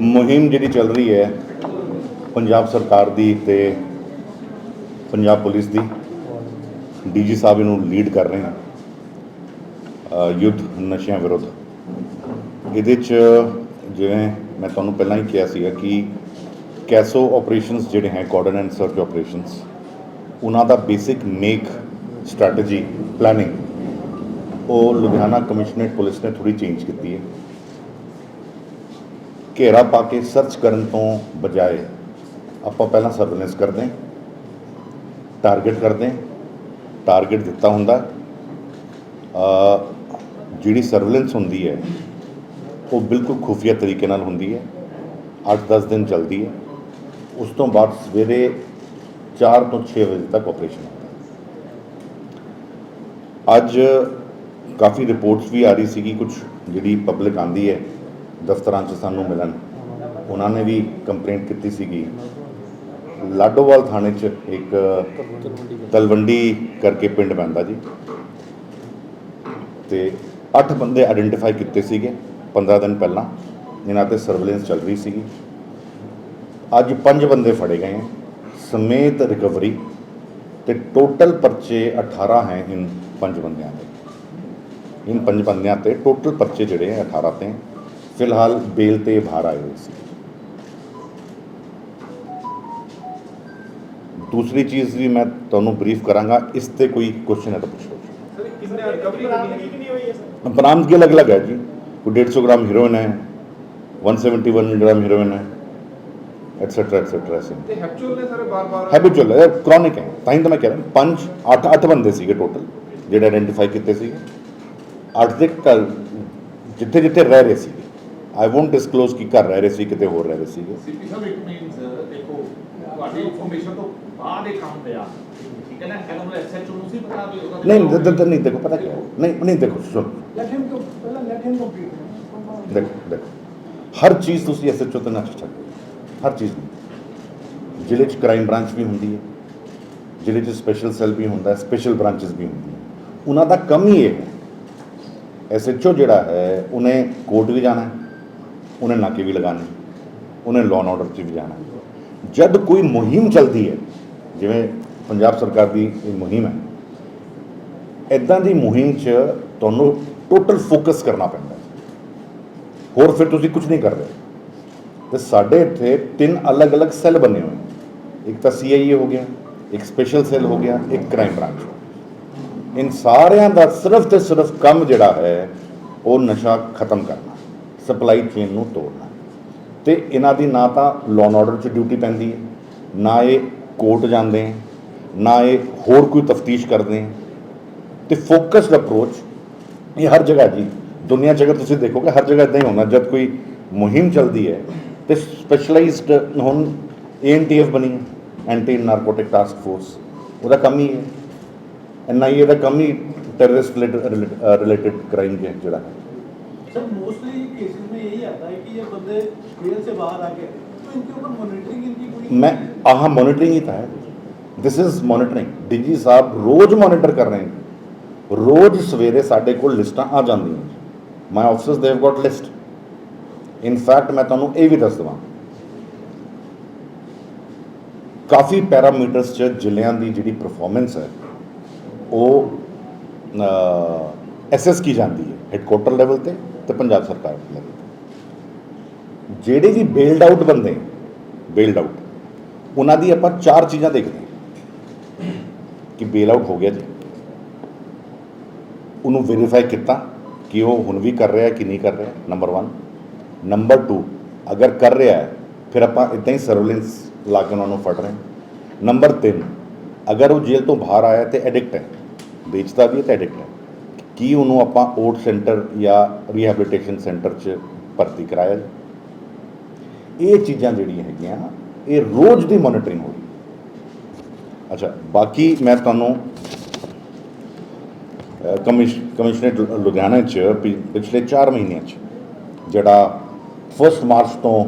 ਮੁਹਿੰਮ ਜਿਹੜੀ ਚੱਲ ਰਹੀ ਹੈ, ਪੰਜਾਬ ਸਰਕਾਰ ਦੀ ਤੇ ਪੰਜਾਬ ਪੁਲਿਸ ਦੀ ਡੀਜੀ ਸਾਹਿਬ ਇਹਨੂੰ ਲੀਡ ਕਰ ਰਹੇ ਹਨ ਯੁੱਧ ਨਸ਼ਿਆਂ ਵਿਰੁੱਧ। ਇਹਦੇ 'ਚ ਜਿਵੇਂ ਮੈਂ ਤੁਹਾਨੂੰ ਪਹਿਲਾਂ ਹੀ ਕਿਹਾ ਸੀਗਾ ਕਿ ਕੈਸੋ ਆਪਰੇਸ਼ਨਸ ਜਿਹੜੇ ਹੈ ਕੋਆਰਡਨ ਐਂਡ ਸਰਚ ਆਪਰੇਸ਼ਨਸ, ਉਹਨਾਂ ਦਾ ਬੇਸਿਕ ਮੇਕ ਸਟ੍ਰੈਟਜੀ ਪਲੈਨਿੰਗ ਉਹ ਲੁਧਿਆਣਾ ਕਮਿਸ਼ਨਰੇਟ ਪੁਲਿਸ ਨੇ ਥੋੜੀ ਚੇਂਜ ਕੀਤੀ ਹੈ। ਘੇਰਾ ਪਾ ਕੇ ਸਰਚ ਕਰਨ ਤੋਂ ਬਜਾਏ ਆਪਾਂ ਪਹਿਲਾਂ ਸਰਵੇਲੈਂਸ ਕਰਦੇ ਹਾਂ ਟਾਰਗੇਟ ਕਰਦੇ ਹਾਂ ਟਾਰਗੇਟ ਦਿੱਤਾ ਹੁੰਦਾ ਅ, ਜਿਹੜੀ ਸਰਵੇਲੈਂਸ ਹੁੰਦੀ ਹੈ ਉਹ ਬਿਲਕੁਲ ਖੁਫੀਆ ਤਰੀਕੇ ਨਾਲ ਹੁੰਦੀ ਹੈ। 8-10 ਦਿਨ ਚੱਲਦੀ ਹੈ। ਉਸ ਤੋਂ ਬਾਅਦ ਸਵੇਰੇ 4 ਤੋਂ 6 ਵਜੇ ਤੱਕ ਆਪਰੇਸ਼ਨ ਹੁੰਦਾ ਅੱਜ ਕਾਫੀ ਰਿਪੋਰਟਸ ਵੀ ਆ ਰਹੀ ਸੀਗੀ ਕੁਝ ਜਿਹੜੀ ਪਬਲਿਕ ਆਂਦੀ ਹੈ ਦਫ਼ਤਰਾਂ 'ਚ ਸਾਨੂੰ ਮਿਲਣ। ਉਹਨਾਂ ਨੇ ਵੀ ਕੰਪਲੇਂਟ ਕੀਤੀ ਸੀਗੀ। ਲਾਡੋਵਾਲ ਥਾਣੇ 'ਚ ਇੱਕ ਤਲਵੰਡੀ ਕਰਕੇ ਪਿੰਡ ਪੈਂਦਾ ਜੀ। ਤੇ 8 ਬੰਦੇ ਆਇਡੈਂਟੀਫਾਈ ਕੀਤੇ ਸੀਗੇ 15 ਦਿਨ ਪਹਿਲਾਂ। ਇਹਨਾਂ ਤੇ ਸਰਵੇਲੈਂਸ ਚੱਲ ਰਹੀ ਸੀਗੀ। ਅੱਜ 5 ਬੰਦੇ ਫੜੇ ਗਏ ਹੈ ਸਮੇਤ ਰਿਕਵਰੀ ਤੇ ਟੋਟਲ ਪਰਚੇ 18 ਹੈ ਇਨ ਪੰਜ ਬੰਦਿਆਂ ਦੇ। ਇਨ ਪੰਜ ਬੰਦਿਆਂ ਤੇ ਟੋਟਲ ਪਰਚੇ ਜਿਹੜੇ ਹੈ 18 ਤੇ। ਫਿਲਹਾਲ ਬੇਲ ਤੇ ਬਾਹਰ ਆਏ ਹੋਏ ਸੀ। ਦੂਸਰੀ ਚੀਜ਼ ਵੀ ਮੈਂ ਤੁਹਾਨੂੰ ਬਰੀਫ ਕਰਾਂਗਾ ਇਸ ਤੇ ਕੋਈ ਕੁਐਸਚਨ ਹੈ ਤਾਂ ਪੁੱਛੋ। ਸਰ ਕਿੰਨੇ ਰਿਕਵਰੀ ਕਿੰਨੀ ਹੋਈ ਹੈ ਸਰ ਬਰਾਮਦਗੀ ਅਲੱਗ-ਅਲੱਗ ਹੈ ਜੀ ਕੋਈ 150 ਗ੍ਰਾਮ ਹੀਰੋਇਨ ਹੈ 171 ਗ੍ਰਾਮ ਹੀਰੋਇਨ ਹੈ ਐਟਸੈਟਰਾ ਐਟਸੈਟਰਾ ਐਸੇ ਤੇ ਹੈਪਚੁਅਲ ਨੇ ਸਰ ਬਾਰ-ਬਾਰ? ਹੈਬਿਚੁਅਲ ਹੈ ਕ੍ਰੋਨਿਕ ਹੈ। ਤਾਂ ਹੀ ਤਾਂ ਮੈਂ ਕਹਿ ਰਿਹਾ ਪੰਜ ਅੱਠ ਅੱਠ ਬੰਦੇ ਸੀਗੇ ਟੋਟਲ ਜਿਹੜੇ ਆਇਡੈਂਟੀਫਾਈ ਕੀਤੇ ਸੀਗੇ। ਅੱਠ ਦੇ ਜਿੱਥੇ ਜਿੱਥੇ ਰਹਿ ਰਹੇ ਸੀਗੇ। ਆਈ ਵੋਂਟ ਡਿਸਕਲੋਜ਼ ਕੀ ਕਰ ਰਹਿ ਰਹੇ ਸੀ ਕਿਤੇ ਹੋਰ ਰਹਿ ਰਹੇ ਸੀਗੇ ਸੀਪੀ ਸਾਹਿਬ ਇਟ ਮੀਨਸ ਦੇਖੋ ਤੁਹਾਡੀ ਇਨਫੋਰਮੇਸ਼ਨ ਤੋਂ ਬਾਅਦ ਇਹ ਕੰਮ ਪਿਆ। ਠੀਕ ਹੈ ਨਾ? ਨੂੰ ਐਸਐਚਓ ਨੂੰ ਸੀ ਪਤਾ ਵੀ ਉਹਦਾ ਨਹੀਂ ਦ- ਦ- ਦ- ਨਹੀਂ ਦੇਖੋ ਪਤਾ ਹੈ? ਨਹੀਂ ਨਹੀਂ ਦੇਖੋ ਸੁਣ। Let him go, ਪਹਿਲਾਂ let him complete. ਦੇਖੋ ਦੇਖੋ। ਹਰ ਚੀਜ਼ ਤੁਸੀਂ ਐਸਐਚਓ ਤੇ ਨਾ ਛੱਡੋ ਹਰ ਚੀਜ਼ ਨੂੰ ਜ਼ਿਲ੍ਹੇ 'ਚ ਕ੍ਰਾਈਮ ਬ੍ਰਾਂਚ ਵੀ ਹੁੰਦੀ ਹੈ। ਜ਼ਿਲ੍ਹੇ 'ਚ ਸਪੈਸ਼ਲ ਸੈੱਲ ਵੀ ਹੁੰਦਾ ਹੈ ਸਪੈਸ਼ਲ ਬ੍ਰਾਂਚਸ ਵੀ ਹੁੰਦੀਆਂ। ਉਹਨਾਂ ਦਾ ਕੰਮ ਹੀ। ਇਹ ਹੈ ਐਸਐਚਓ ਜਿਹੜਾ ਹੈ ਉਹਨੇ ਕੋਰਟ ਵੀ ਜਾਣਾ ਹੈ। ਉਹਨੇ ਨਾਕੇ ਵੀ ਲਗਾਣੇ ਉਹਨੇ ਲਾਅ ਐਂਡ ਆਰਡਰ 'ਚ ਵੀ ਜਾਣਾ। ਜਦ ਕੋਈ ਮੁਹਿੰਮ ਚੱਲਦੀ ਹੈ, ਜਿਵੇਂ ਪੰਜਾਬ ਸਰਕਾਰ ਦੀ ਇਹ ਮੁਹਿੰਮ ਹੈ ਇਦਾਂ ਦੀ ਮੁਹਿੰਮ 'ਚ ਤੁਹਾਨੂੰ ਟੋਟਲ ਫੋਕਸ ਕਰਨਾ ਪੈਂਦਾ ਹੋਰ ਫਿਰ ਤੁਸੀਂ ਕੁਝ ਨਹੀਂ ਕਰਦੇ ਰਹੇ। ਤੇ ਸਾਡੇ ਇੱਥੇ ਤਿੰਨ ਅਲੱਗ-ਅਲੱਗ ਸੈੱਲ ਬਣੇ ਹੋਏ ਇੱਕ ਤਾਂ ਸੀਆਈਏ ਹੋ ਗਿਆ, ਇੱਕ ਸਪੈਸ਼ਲ ਸੈੱਲ ਹੋ ਗਿਆ, ਇੱਕ ਕ੍ਰਾਈਮ ਬ੍ਰਾਂਚ ਇਨ ਸਾਰਿਆਂ ਦਾ ਸਿਰਫ ਤੇ ਸਿਰਫ ਕੰਮ ਜਿਹੜਾ ਹੈ, ਉਹ ਨਸ਼ਾ ਖਤਮ ਕਰਨਾ। ਸਪਲਾਈ ਚੇਨ ਨੂੰ ਤੋੜਨਾ। ਤੇ ਇਹਨਾਂ ਦੀ ਨਾ ਤਾਂ ਲੋਨ ਆਰਡਰ 'ਚ ਡਿਊਟੀ ਪੈਂਦੀ ਹੈ, ਨਾ ਇਹ ਕੋਰਟ ਜਾਂਦੇ ਨਾ ਇਹ ਹੋਰ ਕੋਈ ਤਫਤੀਸ਼ ਕਰਦੇ ਹੈ। ਤੇ ਫੋਕਸਡ ਅਪਰੋਚ ਇਹ ਹਰ ਜਗ੍ਹਾ ਜੀ, ਦੁਨੀਆ 'ਚ ਅਗਰ ਤੁਸੀਂ ਦੇਖੋਗੇ, ਹਰ ਜਗ੍ਹਾ ਇਦਾਂ ਹੀ ਹੋਣਾ ਜਦ ਕੋਈ ਮੁਹਿੰਮ ਚੱਲਦੀ ਹੈ ਤੇ ਸਪੈਸ਼ਲਾਈਜ਼ਡ ਹੁਣ ਐਨਟੀਐਫ ਬਣੀ ਐਂਟੀ ਨਾਰਕੋਟਿਕ ਟਾਸਕ ਫੋਰਸ ਉਹਦਾ ਕੰਮ ਹੀ ਹੈ। ਐਨਆਈਏ ਦਾ ਕੰਮ ਹੀ ਟੈਰਰਿਸਟ ਰਿਲੇਟਡ ਕ੍ਰਾਈਮ ਜਿਹੜਾ ਹੈ ਸਰ ਮੋਸਟਲੀ कि ये बंदे जेल से बाहर आके तो इनके ऊपर मॉनिटरिंग इनकी पूरी मैं आह मॉनिटरिंग ही था ਦਿਸ ਇਜ਼ ਮੋਨੀਟਰਿੰਗ ਡੀਜੀ ਸਾਹਿਬ ਰੋਜ਼ ਮੋਨੀਟਰ ਕਰ ਰਹੇ ਨੇ ਰੋਜ਼ ਸਵੇਰੇ ਸਾਡੇ ਕੋਲ ਲਿਸਟਾਂ ਆ ਜਾਂਦੀਆਂ my officers they have got list in fact ਮੈਂ ਤੁਹਾਨੂੰ ਇਹ ਵੀ ਦੱਸ ਦਵਾਂ ਕਾਫੀ ਪੈਰਾਮੀਟਰਸ ਚ ਜ਼ਿਲ੍ਹਿਆਂ ਦੀ ਜਿਹੜੀ ਪਰਫਾਰਮੈਂਸ ਹੈ ਉਹ ਐਸਐਸ ਕੀ ਜਾਂਦੀ ਹੈ ਹੈੱਡਕੁਆਟਰ ਲੈਵਲ ਤੇ ਤੇ ਪੰਜਾਬ ਸਰਕਾਰ ਲੈਵਲ ਤੇ ਜਿਹੜੇ ਵੀ ਬੇਲਡ ਆਊਟ ਬੰਦੇ ਬੇਲਡ ਆਊਟ ਉਹਨਾਂ ਦੀ ਆਪਾਂ ਚਾਰ ਚੀਜ਼ਾਂ ਦੇਖਦੇ ਹਾਂ। ਕਿ ਬੇਲ ਆਊਟ ਹੋ ਗਿਆ ਜੀ। ਉਹਨੂੰ ਵੈਰੀਫਾਈ ਕੀਤਾ ਕਿ ਉਹ ਹੁਣ ਵੀ ਕਰ ਰਿਹਾ ਕਿ ਨਹੀਂ ਕਰ ਰਿਹਾ ਨੰਬਰ 1 ਨੰਬਰ 2 ਅਗਰ ਕਰ ਰਿਹਾ ਹੈ, ਫਿਰ ਆਪਾਂ ਇਦਾਂ ਹੀ ਸਰਵੇਲੈਂਸ ਲਾ ਕੇ ਉਹਨਾਂ ਨੂੰ ਫੜ ਰਹੇ ਨੰਬਰ 3 ਅਗਰ ਉਹ ਜੇਲ੍ਹ ਤੋਂ ਬਾਹਰ ਆਇਆ ਤੇ ਐਡਿਕਟ ਹੈ, ਵੇਚਦਾ ਵੀ ਹੈ ਤੇ ਐਡਿਕਟ ਹੈ, ਕੀ ਉਹਨੂੰ ਆਪਾਂ ਓਟ ਸੈਂਟਰ ਜਾਂ ਰੀਹੈਬਿਲਿਟੇਸ਼ਨ ਸੈਂਟਰ 'ਚ ਭਰਤੀ ਕਰਾਇਆ ਜੀ? ਇਹ ਚੀਜ਼ਾਂ ਜਿਹੜੀਆਂ ਹੈਗੀਆਂ ਇਹ ਰੋਜ਼ ਦੀ ਮੋਨੀਟਰਿੰਗ ਹੋ ਰਹੀ ਅੱਛਾ ਬਾਕੀ ਮੈਂ ਤੁਹਾਨੂੰ ਅ, ਕਮਿਸ਼ਨਰੇਟ ਲੁ- ਲੁਧਿਆਣਾ 'ਚ ਪਿਛਲੇ 4 ਮਹੀਨਿਆਂ 'ਚ ਜਿਹੜਾ 1 ਮਾਰਚ ਤੋਂ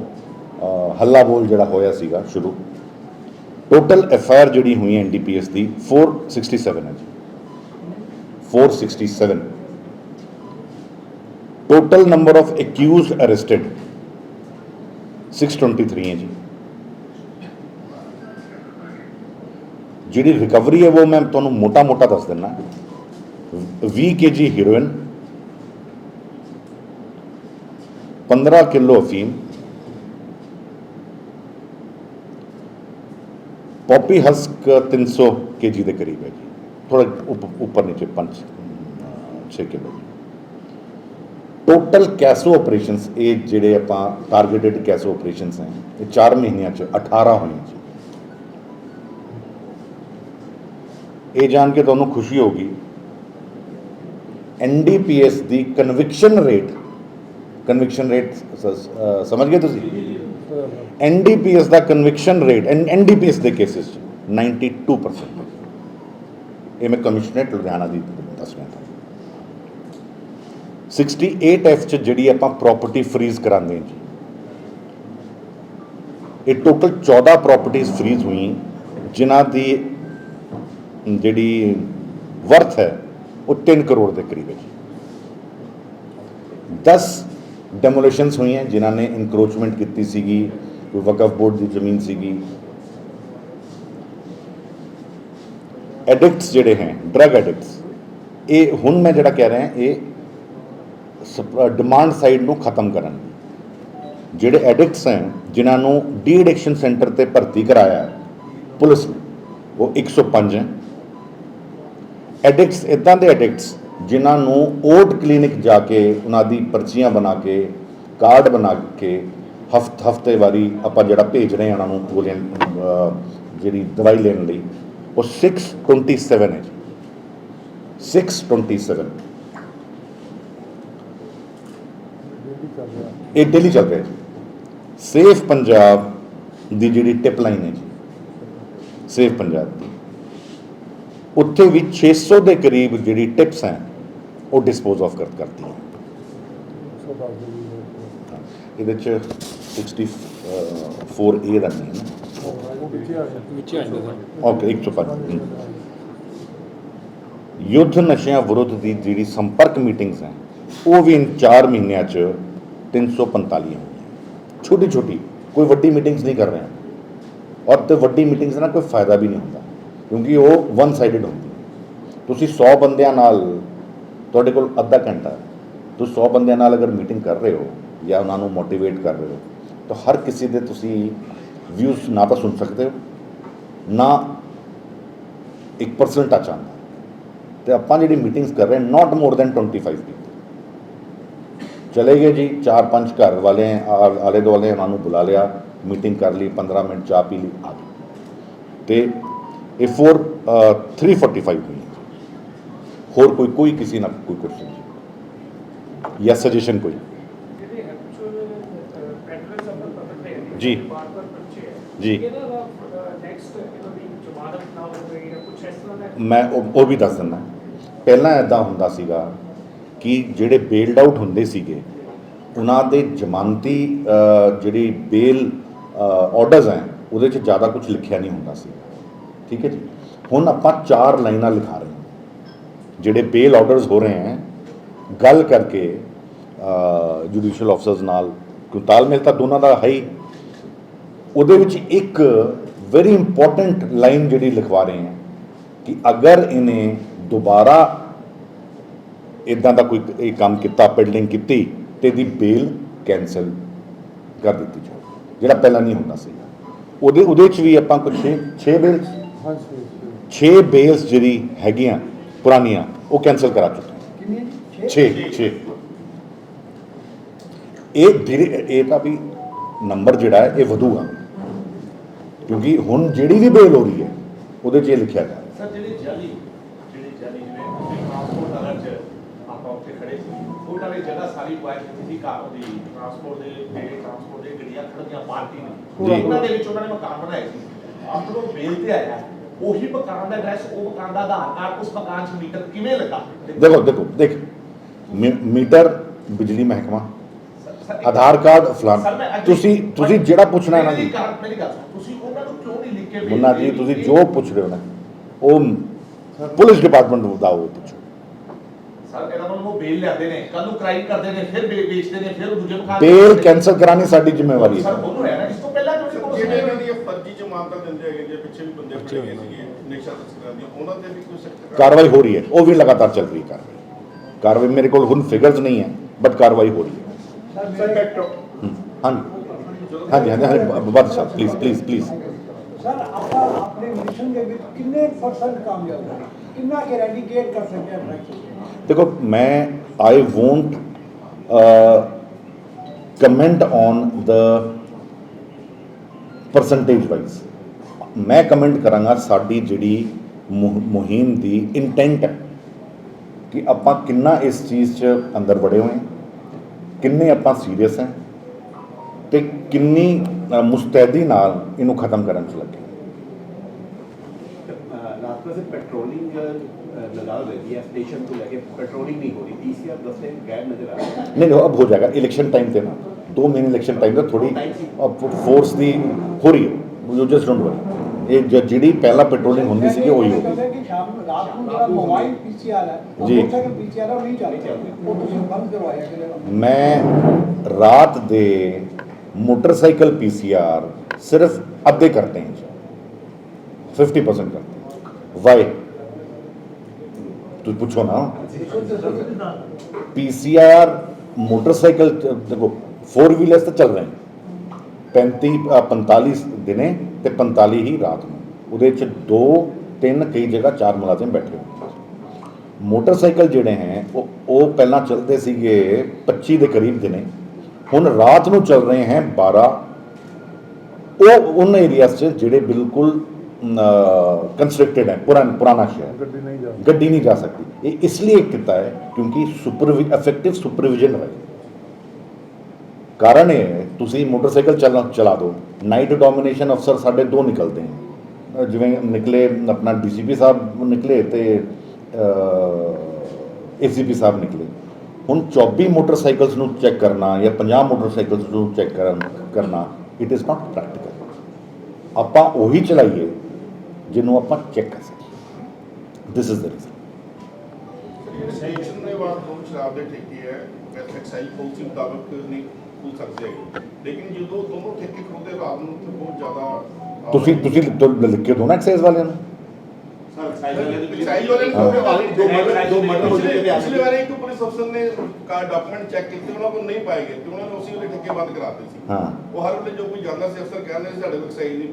ਹੱਲਾ ਬੋਲ ਜਿਹੜਾ ਹੋਇਆ ਸੀਗਾ ਸ਼ੁਰੂ ਟੋਟਲ ਐਫ ਆਈ ਆਰ ਜਿਹੜੀ ਹੋਈ ਹੈ ਐਨਡੀਪੀਐਸ ਦੀ 467 ਹੈ ਜੀ। 467 total number of accused arrested 623 ਹੈ ਜੀ। ਜਿਹੜੀ ਰਿਕਵਰੀ ਹੈ ਉਹ ਮੈਂ ਤੁਹਾਨੂੰ ਮੋਟਾ-ਮੋਟਾ ਦੱਸ ਦਿੰਦਾ 20 ਕੇਜੀ ਹੀਰੋਇਨ 15 ਕਿਲੋ ਅਫੀਮ, ਪੌਪੀ ਹਸਕ 300 ਕੇਜੀ ਦੇ ਕਰੀਬ ਹੈ ਜੀ। ਥੋੜਾ ਉੱਪਰ ਨੀਚੇ 5 6 ਕਿਲੋ। ਟੋਟਲ ਕੈਸੋ ਆਪਰੇਸ਼ਨਸ ਇਹ ਜਿਹੜੇ ਆਪਾਂ ਟਾਰਗੇਟਡ ਕੈਸੋ ਆਪਰੇਸ਼ਨਸ ਹੈ ਇਹ 4 ਮਹੀਨਿਆਂ ਚ 18 ਹੋਣੇ ਜੀ। ਇਹ ਜਾਣ ਕੇ ਤੁਹਾਨੂੰ ਖੁਸ਼ੀ ਹੋਗੀ ਐਨਡੀਪੀਐਸ ਦੀ ਕਨਵਿਕਸ਼ਨ ਰੇਟ ਕਨਵਿਕਸ਼ਨ ਰੇਟ ਸਮਝ ਗਏ ਤੁਸੀਂ? ਐਨਡੀਪੀਐਸ ਦਾ ਕਨਵਿਕਸ਼ਨ ਰੇਟ ਐਨਡੀਪੀਐਸ ਦੇ ਕੇਸਿਸ 92% ਇਹ ਮੈਂ ਕਮਿਸ਼ਨਰੇਟ ਲੁਧਿਆਣਾ ਦੀ 68 ਐਫ ਚ ਜਿਹੜੀ ਆਪਾਂ ਪ੍ਰਾਪਰਟੀ ਫਰੀਜ਼ ਕਰਾਉਂਦੇ ਜੀ, ਇਹ ਟੋਟਲ 14 ਪ੍ਰਾਪਰਟੀਆਂ ਫਰੀਜ਼ ਹੋਈਆਂ, ਜਿਨ੍ਹਾਂ ਦੀ ਜਿਹੜੀ ਵਰਥ ਹੈ, ਉਹ 3 ਕਰੋੜ ਦੇ ਕਰੀਬ ਹੈ ਜੀ। 10 ਡੈਮੋਲੇਸ਼ਨਸ ਹੋਈਆਂ, ਜਿਨ੍ਹਾਂ ਨੇ ਇਨਕਰੋਚਮੈਂਟ ਕੀਤੀ ਸੀਗੀ, ਕੋਈ ਵਕਫ ਬੋਰਡ ਦੀ ਜ਼ਮੀਨ ਸੀਗੀ। ਐਡਿਕਟਸ ਜਿਹੜੇ ਹੈ ਡਰਗ ਐਡਿਕਟਸ ਇਹ ਹੁਣ ਮੈਂ ਜਿਹੜਾ ਕਹਿ ਰਿਹਾ, ਇਹ ਡਿਮਾਂਡ ਸਾਈਡ ਨੂੰ ਖਤਮ ਕਰਨ। ਜਿਹੜੇ ਐਡਿਕਟਸ ਹੈ, ਜਿਨ੍ਹਾਂ ਨੂੰ ਡੀ ਐਡਿਕਸ਼ਨ ਸੈਂਟਰ ਤੇ ਭਰਤੀ ਕਰਾਇਆ ਪੁਲਿਸ ਨੇ, ਉਹ 105 ਹੈ। ਐਡਿਕਟਸ ਇਦਾਂ ਦੇ ਐਡਿਕਟਸ ਜਿਨ੍ਹਾਂ ਨੂੰ ਓਟ ਕਲੀਨਿਕ ਜਾ ਕੇ ਉਹਨਾਂ ਦੀ ਪਰਚੀਆਂ ਬਣਾ ਕੇ ਕਾਰਡ ਬਣਾ ਕੇ ਹਫਤ ਹਫ਼ਤੇ ਵਾਰੀ ਆਪਾਂ ਜਿਹੜਾ ਭੇਜ ਰਹੇ ਹਾਂ ਉਹਨਾਂ ਨੂੰ ਗੋਲੀਆਂ ਜਿਹੜੀ ਦਵਾਈ ਲੈਣ ਲਈ, ਉਹ 627 ਹੈ ਜੀ। 627 ਇਹ ਡੇਲੀ ਚੱਲ ਰਿਹਾ ਜੀ। ਸੇਫ ਪੰਜਾਬ ਦੀ ਜਿਹੜੀ ਟਿਪ ਲਾਈਨ ਹੈ ਜੀ ਸੇਫ ਪੰਜਾਬ ਦੀ। ਉੱਥੇ ਵੀ 600 ਦੇ ਕਰੀਬ ਜਿਹੜੀ ਟਿਪਸ ਹੈ ਉਹ ਡਿਸਪੋਜ਼ ਆਫ ਕਰ ਕਰਤੀ ਹੈ। ਇਹਦੇ ਚ 64 ਏ ਦਾ ਨਹੀਂ ਹੈ ਓਕੇ 105 ਯੁੱਧ ਨਸ਼ਿਆਂ ਵਿਰੁੱਧ ਦੀ ਜਿਹੜੀ ਸੰਪਰਕ ਮੀਟਿੰਗਸ ਹੈ ਉਹ ਵੀ ਇਨ 4 ਮਹੀਨਿਆਂ ਚ 345 ਹੋਈਆਂ ਛੋਟੀ ਛੋਟੀ ਕੋਈ ਵੱਡੀ ਮੀਟਿੰਗਸ ਨਹੀਂ ਕਰ ਰਹੇ। ਹਾਂ ਔਰ ਤੇ ਵੱਡੀ ਮੀਟਿੰਗਸ ਨਾਲ ਕੋਈ ਫਾਇਦਾ ਵੀ ਨਹੀਂ ਹੁੰਦਾ, ਕਿਉਂਕਿ ਉਹ ਵਨ ਸਾਈਡਡ ਹੁੰਦੀ ਤੁਸੀਂ 100 ਬੰਦਿਆਂ ਨਾਲ, ਤੁਹਾਡੇ ਕੋਲ ਅੱਧਾ ਘੰਟਾ ਤੁਸੀਂ 100 ਬੰਦਿਆਂ ਨਾਲ ਅਗਰ ਮੀਟਿੰਗ ਕਰ ਰਹੇ ਹੋ ਜਾਂ ਉਹਨਾਂ ਨੂੰ ਮੋਟੀਵੇਟ ਕਰ ਰਹੇ ਹੋ, ਤਾਂ ਹਰ ਕਿਸੇ ਦੇ ਤੁਸੀਂ ਵਿਊਜ਼ ਨਾ ਤਾਂ ਸੁਣ ਸਕਦੇ ਹੋ, ਨਾ 1% ਟੱਚ ਆਉਂਦਾ। ਤੇ ਆਪਾਂ ਜਿਹੜੀ ਮੀਟਿੰਗਸ ਕਰ ਰਹੇ ਹਾਂ ਨਾਟ ਮੋਰ ਦੈਨ 25 ਪੀਪਲ ਚਲੇ ਗਏ ਜੀ ਚਾਰ ਪੰਜ ਘਰ ਵਾਲੇ ਆਲੇ ਦੁਆਲੇ ਉਹਨਾਂ ਨੂੰ ਬੁਲਾ ਲਿਆ ਮੀਟਿੰਗ ਕਰ ਲਈ 15 ਮਿੰਟ ਚਾਹ ਪੀ ਲਈ ਆ ਗਏ। ਤੇ ਇਹ 4 345 ਹੋਈ। ਹੋਰ ਕੋਈ ਕੋਈ ਕਿਸੇ ਨਾਲ ਕੋਈ ਕੁਐਸਚਨ ਜੀ। ਜਾਂ। ਸਜੈਸ਼ਨ ਕੋਈ ਜੀ। ਜੀ। ਮੈਂ ਉਹ ਵੀ ਦੱਸ ਦਿੰਦਾ। ਪਹਿਲਾਂ ਐਦਾਂ ਹੁੰਦਾ ਸੀਗਾ ਕਿ ਜਿਹੜੇ ਬੇਲਡ ਆਊਟ ਹੁੰਦੇ ਸੀਗੇ, ਉਹਨਾਂ ਦੇ ਜ਼ਮਾਨਤੀ ਜਿਹੜੀ ਬੇਲ ਆਰਡਰਸ ਹੈ, ਉਹਦੇ 'ਚ ਜ਼ਿਆਦਾ ਕੁਝ ਲਿਖਿਆ ਨਹੀਂ ਹੁੰਦਾ ਸੀ। ਠੀਕ ਹੈ ਜੀ? ਹੁਣ ਆਪਾਂ ਚਾਰ ਲਾਈਨਾਂ ਲਿਖਾ ਰਹੇ ਹਾਂ। ਜਿਹੜੇ ਬੇਲ ਆਰਡਰਸ ਹੋ ਰਹੇ ਹੈ, ਗੱਲ ਕਰਕੇ ਜੁਡੀਸ਼ੀਅਲ ਆਫਸਰਸ ਨਾਲ ਕਿਉਂ ਤਾਲਮੇਲ ਤਾਂ ਦੋਨਾਂ ਦਾ ਹੈ ਹੀ। ਉਹਦੇ ਵਿੱਚ ਇੱਕ ਵੈਰੀ ਇੰਪੋਰਟੈਂਟ ਲਾਈਨ ਜਿਹੜੀ ਲਿਖਵਾ ਰਹੇ ਹਾਂ ਕਿ ਅਗਰ ਇਹਨੇ ਦੁਬਾਰਾ ਇਦਾਂ ਦਾ ਕੋਈ ਇਹ ਕੰਮ ਕੀਤਾ ਬਿਲਡਿੰਗ ਕੀਤੀ ਤੇ ਦੀ ਬੇਲ ਕੈਨਸਲ ਕਰ ਦਿੱਤੀ ਜਾਵੇ ਜਿਹੜਾ ਪਹਿਲਾਂ ਨਹੀਂ ਹੁੰਦਾ ਸੀ। ਉਹਦੇ ਉਹਦੇ ਚ ਵੀ ਆਪਾਂ ਕੁਝ 6 ਬੇਲਸ 6 ਬੇਲਸ ਜਿਹੜੀ ਹੈਗੀਆਂ ਪੁਰਾਣੀਆਂ ਉਹ ਕੈਨਸਲ ਕਰਾ ਚੁੱਕੇ ਕਿੰਨੀ 6 6 ਇਹ ਧੀਰੇ ਇਹ ਤਾਂ ਵੀ ਨੰਬਰ ਜਿਹੜਾ ਹੈ ਇਹ ਵਧੂਗਾ। ਕਿਉਂਕਿ ਹੁਣ ਜਿਹੜੀ ਵੀ ਬੇਲ ਹੋ ਰਹੀ ਹੈ ਉਹਦੇ 'ਚ ਇਹ ਲਿਖਿਆ ਗਿਆ। ਸਰ ਜਿਹੜੀ ਜਾਲੀ ਜਿਹੜੀ ਜਾਲੀ ਜਿਵੇਂ ਟ੍ਰਾਂਸਪੋਰਟ ਨਗਰ ਚ ਆਪਾਂ ਉੱਥੇ ਖੜੇ ਸੀ। ਉਹਨਾਂ ਨੇ ਜਗ੍ਹਾ ਸਾਰੀ ਪੁਆਇੰਟ ਕੀਤੀ ਸੀ ਕਾਰ ਦੀ ਟ੍ਰਾਂਸਪੋਰਟ ਦੇ ਜਿਹੜੇ ਟ੍ਰਾਂਸਪੋਰਟ ਦੇ ਗੱਡੀਆਂ ਖੜੀਆਂ ਪਾਰਕਿੰਗ। ਜੀ। ਉਹਨਾਂ ਦੇ ਵਿੱਚ ਉਹਨਾਂ ਨੇ ਮਕਾਨ ਬਣਾਏ ਸੀ। ਆਪਣੋ ਬੇਲ ਤੇ ਆਇਆ ਉਹੀ ਮਕਾਨ ਦਾ ਐਡਰੈਸ ਉਹ ਮਕਾਨ ਦਾ ਆਧਾਰ ਕਾਰਡ ਉਸ ਮਕਾਨ 'ਚ ਮੀਟਰ ਕਿਵੇਂ ਲੱਗਾ? ਦੇਖੋ ਦੇਖੋ ਦੇਖ ਮੀ- ਮੀਟਰ ਬਿਜਲੀ ਮਹਿਕਮਾ ਆਧਾਰ ਕਾਰਡ ਫਲਾਨ ਸਰ, ਮੈਂ ਅੱਜ- ਤੁਸੀਂ ਤੁਸੀਂ ਜਿਹੜਾ ਪੁੱਛਣਾ ਮੇਰੀ ਗੱਲ ਸੁਣੋ। ਤੁਸੀਂ ਉਹਨਾਂ ਨੂੰ ਕਿਉਂ ਨਹੀਂ ਲਿਖ ਕੇ ਮੁੰਨਾ ਜੀ ਭੇਜਦੇ? ਤੁਸੀਂ ਜੋ ਪੁੱਛ ਰਹੇ ਹੋ ਨਾ ਉਹ ਪੁਲਿਸ ਡਿਪਾਰਟਮੈਂਟ ਦਾ ਉਹ ਪੁੱਛੋ। ਸਰ ਇਹਨਾਂ ਨੂੰ ਉਹ ਬੇਲ ਲੈਂਦੇ ਨੇ ਕੱਲ ਨੂੰ ਕ੍ਰਾਈਮ ਕਰਦੇ ਨੇ ਫਿਰ ਵੇ- ਵੇਚਦੇ ਨੇ ਫਿਰ ਉਹ ਦੂਜੇ ਨੂੰ ਖਾ ਬੇਲ ਕੈਂਸਲ ਕਰਾਣੀ ਸਾਡੀ ਜ਼ਿੰਮੇਵਾਰੀ ਹੈ। ਸਰ ਉਹਨੂੰ ਹੈ ਨਾ ਇਸ ਤੋਂ ਪਹਿਲਾਂ ਤੁਸੀਂ ਕੋਲ ਜਿਹੜੇ ਇਹਨਾਂ ਦੀਆਂ ਫਰਜ਼ੀ ਜ਼ਮਾਨਤਾਂ ਦਿੰਦੇ ਹੈਗੇ ਜੇ ਪਿੱਛੇ ਵੀ ਬੰਦੇ ਫੜੇ ਗਏ ਸੀਗੇ ਨਸ਼ਾ ਤਸਕਰਾਂ ਦੀਆਂ ਉਹਨਾਂ ਤੇ ਵੀ ਕੋਈ ਸਖਤ ਕਾਰਵਾਈ ਹੋ ਰਹੀ ਹੈ ਉਹ ਵੀ ਲਗਾਤਾਰ ਚੱਲ ਰਹੀ ਹੈ ਕਾਰਵਾਈ। ਕਾਰਵਾਈ ਮੇਰੇ ਕੋਲ ਹੁਣ ਫਿਗਰਸ ਨਹੀਂ ਹੈ ਬਟ ਕਾਰਵਾਈ ਹੋ ਰਹੀ ਹੈ। ਸਰ ਪੈਟਰੋ ਹਮ, ਹਾਂਜੀ। ਹਾਂਜੀ ਹਾਂਜੀ ਹਾਂਜੀ ਬਾਦ ਸਾਹਿਬ ਪਲੀਜ਼ ਪਲੀਜ਼ ਪਲੀਜ਼ ਸਰ ਆਪਾਂ ਆਪਣੇ ਮਿਸ਼ਨ ਦੇ ਵਿੱਚ ਕਿੰਨੇ ਪਰਸੈਂਟ ਕਾਮਯਾਬ ਹੋਏ? ਕਿੰਨਾ ਕਿ ਰੈਡੀਕੇਟ ਕਰ ਸਕੇ ਡਰੱਗਸ ਦੇਖੋ, ਮੈਂ I won't comment on the percentage wise ਮੈਂ ਕਮੈਂਟ ਕਰਾਂਗਾ ਸਾਡੀ ਜਿਹੜੀ ਮੁਹਿੰਮ ਦੀ ਇੰਟੈਂਟ ਹੈ ਕਿ ਆਪਾਂ ਕਿੰਨਾ ਇਸ ਚੀਜ਼ 'ਚ ਅੰਦਰ ਵੜੇ ਹੋਏ ਕਿੰਨੇ ਆਪਾਂ ਸੀਰੀਅਸ ਹੈ ਤੇ ਕਿੰਨੀ ਮੁਸਤੈਦੀ ਨਾਲ ਇਹਨੂੰ ਖਤਮ ਕਰਨ 'ਚ ਲੱਗੇ ਲਾਸਟ ਵਿੱਚ ਪੈਟਰੋਲਿੰਗ पेट्रोलिंग लगा रही है स्टेशन को लेके पेट्रोलिंग नहीं हो रही पीसीआर दस्ते गैर नजर आ रहे हैं नहीं नहीं अब हो जाएगा इलेक्शन टाइम पे ना दो महीने इलेक्शन टाइम पे थोड़ी अब फोर्स ਦੀ ਹੋ ਰਹੀ ਹੈ ਯੂ ਜਸਟ ਡੋਂਟ ਵਰੀ ਇਹ ਜ- ਜਿਹੜੀ ਪਹਿਲਾਂ ਪੈਟਰੋਲਿੰਗ ਹੁੰਦੀ ਸੀ ਉਹੀ ਹੋ ਗਈ ਕਿ ਸ਼ਾਮ ਨੂੰ ਰਾਤ ਨੂੰ ਜਿਹੜਾ ਮੋਬਾਈਲ ਪੀਸੀਆਰ ਹੈ ਉਹ ਜੀ। ਮੋਟਰਸਾਈਕਲ ਪੀਸੀਆਰ ਉਹ ਨਹੀਂ ਚੱਲਦਾ ਉਹ ਤੁਸੀਂ ਬੰਦ ਕਰਵਾਇਆ ਕਿ ਨਹੀਂ ਮੈਂ ਰਾਤ ਦੇ मोटरसाइकिल पीसीआर सिर्फ आधे करते हैं जी फिफ्टी परसेंट करते हैं वाई ਤੁਸੀਂ ਪੁੱਛੋ ਨਾ। ਪੀਸੀਆਰ ਮੋਟਰਸਾਈਕਲ, ਦੇਖੋ 4 ਵੀਲਰਸ ਤਾਂ ਚੱਲ ਰਹੇ ਨੇ। 35 45 ਦਿਨੇ ਤੇ 45 ਹੀ ਰਾਤ ਨੂੰ। ਉਹਦੇ ਚ ਦੋ, ਤਿੰਨ ਕਈ ਜਗ੍ਹਾ ਚਾਰ ਮੁਲਾਜ਼ਮ ਬੈਠੇ ਮੋਟਰਸਾਈਕਲ ਜਿਹੜੇ ਹੈ, ਉਹ ਉਹ ਪਹਿਲਾਂ ਚੱਲਦੇ ਸੀਗੇ 25 ਦੇ ਕਰੀਬ ਦਿਨੇ। ਹੁਣ ਰਾਤ ਨੂੰ ਚੱਲ ਰਹੇ ਹੈ 12 ਉਹ, ਉਹਨਾਂ ਏਰੀਆਸ 'ਚ ਜਿਹੜੇ ਬਿਲਕੁਲ ਕੰਸਟਰਕਟਡ ਹੈ ਪੁਰਾਣਾ ਪੁਰਾਣਾ ਸ਼ਹਿਰ। ਗੱਡੀ ਨਹੀਂ ਜਾ ਗੱਡੀ ਨਹੀਂ ਜਾ ਸਕਦੀ। ਇਹ ਇਸ ਲਈ ਕੀਤਾ ਹੈ ਕਿਉਂਕਿ ਸੁਪਰਵੀ ਇਫੈਕਟਿਵ ਸੁਪਰਵਿਜ਼ਨ ਰਹੇ ਕਾਰਨ ਇਹ ਹੈ ਤੁਸੀਂ ਮੋਟਰਸਾਈਕਲ ਚਲਾ ਚਲਾ ਦਿਓ ਨਾਈਟ ਡੋਮੀਨੇਸ਼ਨ ਅਫਸਰ ਸਾਡੇ ਦੋ ਨਿਕਲਦੇ ਹਨ ਅਹ ਜਿਵੇਂ ਨਿਕਲੇ ਆਪਣਾ ਡੀਸੀਪੀ ਸਾਹਿਬ ਨਿਕਲੇ ਤੇ ਏਸੀਪੀ ਸਾਹਿਬ ਨਿਕਲੇ। ਹੁਣ 24 ਮੋਟਰਸਾਈਕਲਸ ਨੂੰ ਚੈੱਕ ਕਰਨਾ ਜਾਂ 50 ਮੋਟਰਸਾਈਕਲਸ ਨੂੰ ਚੈੱਕ ਕਰਨਾ ਇਟ ਇਜ਼ ਨਾਟ ਪ੍ਰੈਕਟੀਕਲ ਆਪਾਂ ਉਹੀ ਚਲਾਈਏ ਜਿਹਨੂੰ ਆਪਾਂ ਚੈੱਕ ਕਰ ਸਕੀਏ this is the reason sanction ਦੇ ਬਾਅਦ ਹੁਣ ਸ਼ਰਾਬ ਦੇ ਠੇਕੇ ਹੈ। ਐਕਸਾਈਜ਼ ਪਾਲਿਸੀ ਮੁਤਾਬਕ ਨਹੀਂ ਖੁੱਲ ਸਕਦੇ ਹੈਗੇ। ਲੇਕਿਨ ਜਦੋਂ ਦੋਨੋਂ ਠੇਕੇ ਖੁੱਲਦੇ ਰਾਤ ਨੂੰ ਤੇ ਬਹੁਤ ਜ਼ਿਆਦਾ ਤੁਸੀਂ ਤੁਸੀਂ ਲਿਖ ਕੇ ਦੋ ਨਾ ਐਕਸਾਈਜ਼ ਵਾਲਿਆਂ ਨੂੰ। ਐਕਸਾਈਜ਼ ਵਾਲੇ ਨੇ ਹਾਂ। ਦੋ ਮਰਡਰ ਦੋ ਮਰਡਰ ਹੋ ਚੁੱਕੇ ਨੇ ਪਿਛਲੀ ਵਾਰ ਇੱਕ ਪੁਲਿਸ ਅਫਸਰ ਨੇ ਕਾਰ ਡਾਕੂਮੈਂਟ ਚੈੱਕ ਕੀਤੇ ਉਹਨਾਂ ਕੋਲ ਨਹੀਂ ਪਾਏ ਗਏ ਤੇ ਉਹਨਾਂ ਨੇ ਉਸੇ ਵੇਲੇ ਠੇਕੇ ਬੰਦ ਕਰਾਤੇ ਸੀ। ਹਾਂ। ਉਹ ਹਰ ਵੇਲੇ ਜੋ ਕੋਈ ਜਾਂਦਾ ਸੀ ਅਫਸਰ ਕਹਿੰਦੇ ਸੀ ਸਾਡੇ ਕੋਲ ਐਕਸਾਈਜ਼ ਨਹੀਂ।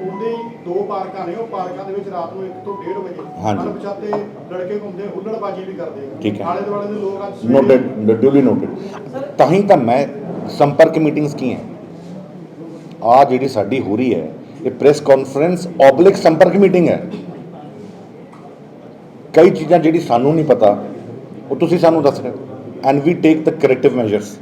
ਦੋ ਪਾਰਕਾਂ ਨੇ ਉਹ ਪਾਰਕਾਂ ਦੇ ਵਿੱਚ ਰਾਤ ਨੂੰ 1 ਤੋਂ 1.5 ਵਜੇ ਹਾਂਜੀ। ਅਣਪਛਾਤੇ ਲੜਕੇ ਘੁੰਮਦੇ ਹੁੱਲੜਬਾਜੀ ਵੀ ਕਰਦੇ। ਠੀਕ ਹੈ। ਆਲੇ ਦੁਆਲੇ ਦੇ ਲੋਕ ਅੱਜ ਸਵੇਰੇ- ਨੋਟਡ ਡਿਊਲੀ ਨੋਟਡ ਤਾਂ ਹੀ ਤਾਂ ਮੈਂ ਸੰਪਰਕ ਮੀਟਿੰਗਸ ਕੀ ਹੈ। ਆ ਜਿਹੜੀ ਸਾਡੀ ਹੋ ਰਹੀ ਹੈ ਇਹ ਪ੍ਰੈਸ ਕਾਨਫਰੰਸ ਆਬਲਿਕ ਸੰਪਰਕ ਮੀਟਿੰਗ ਹੈ। ਕਈ ਚੀਜ਼ਾਂ ਜਿਹੜੀ ਸਾਨੂੰ ਨਹੀਂ ਪਤਾ ਉਹ ਤੁਸੀਂ ਸਾਨੂੰ ਦੱਸ ਰਹੇ and we take the corrective measures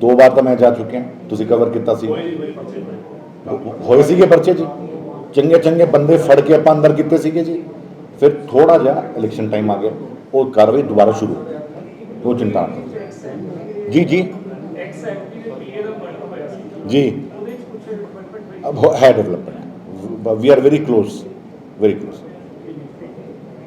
ਦੋ ਵਾਰ ਤਾਂ ਮੈਂ ਜਾ ਚੁੱਕਿਆ ਤੁਸੀਂ ਕਵਰ ਕੀਤਾ ਸੀ ਹੋਏ ਸੀਗੇ ਪਰਚੇ ਜੀ ਚੰਗੇ ਚੰਗੇ ਬੰਦੇ ਫੜ ਕੇ ਆਪਾਂ ਅੰਦਰ ਕੀਤੇ ਸੀਗੇ ਜੀ ਫਿਰ ਥੋੜਾ ਜਿਹਾ ਇਲੈਕਸ਼ਨ ਟਾਈਮ ਆ ਗਿਆ ਉਹ ਕਾਰਵਾਈ ਦੁਬਾਰਾ ਸ਼ੁਰੂ ਹੋ ਗਈ। ਉਹ ਚਿੰਤਾ ਨਾ ਕਰੋ। ਜੀ ਜੀ ਐਕਸ ਐਮਪੀ ਦੇ ਪੀਏ ਦਾ ਮਰਡਰ ਹੋਇਆ ਸੀ ਜੀ ਉਹਦੇ ਵਿੱਚ ਕੁਝ ਡਿਵੈਲਪਮੈਂਟ ਹੋਈ अब है development we are very close very close